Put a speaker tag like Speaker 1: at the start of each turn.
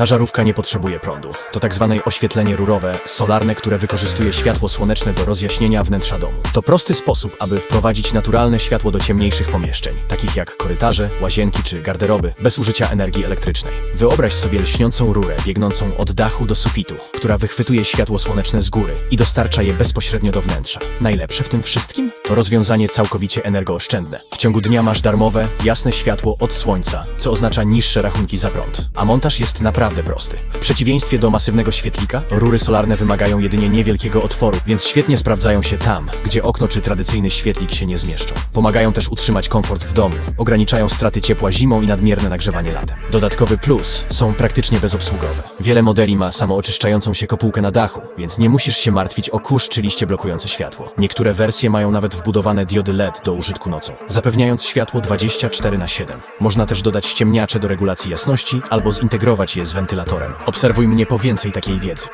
Speaker 1: Ta żarówka nie potrzebuje prądu. To tak zwane oświetlenie rurowe, solarne, które wykorzystuje światło słoneczne do rozjaśnienia wnętrza domu. To prosty sposób, aby wprowadzić naturalne światło do ciemniejszych pomieszczeń, takich jak korytarze, łazienki czy garderoby, bez użycia energii elektrycznej. Wyobraź sobie lśniącą rurę biegnącą od dachu do sufitu, która wychwytuje światło słoneczne z góry i dostarcza je bezpośrednio do wnętrza. Najlepsze w tym wszystkim? To rozwiązanie całkowicie energooszczędne. W ciągu dnia masz darmowe, jasne światło od słońca, co oznacza niższe rachunki za prąd. A montaż jest naprawdę prosty. W przeciwieństwie do masywnego świetlika, rury solarne wymagają jedynie niewielkiego otworu, więc świetnie sprawdzają się tam, gdzie okno czy tradycyjny świetlik się nie zmieszczą. Pomagają też utrzymać komfort w domu, ograniczają straty ciepła zimą i nadmierne nagrzewanie latem. Dodatkowy plus są praktycznie bezobsługowe. Wiele modeli ma samooczyszczającą się kopułkę na dachu, więc nie musisz się martwić o kurz czy liście blokujące światło. Niektóre wersje mają nawet wbudowane diody LED do użytku nocą, zapewniając światło 24 na 7. Można też dodać ściemniacze do regulacji jasności albo zintegrować je z wentylatorem. Obserwuj mnie po więcej takiej wiedzy.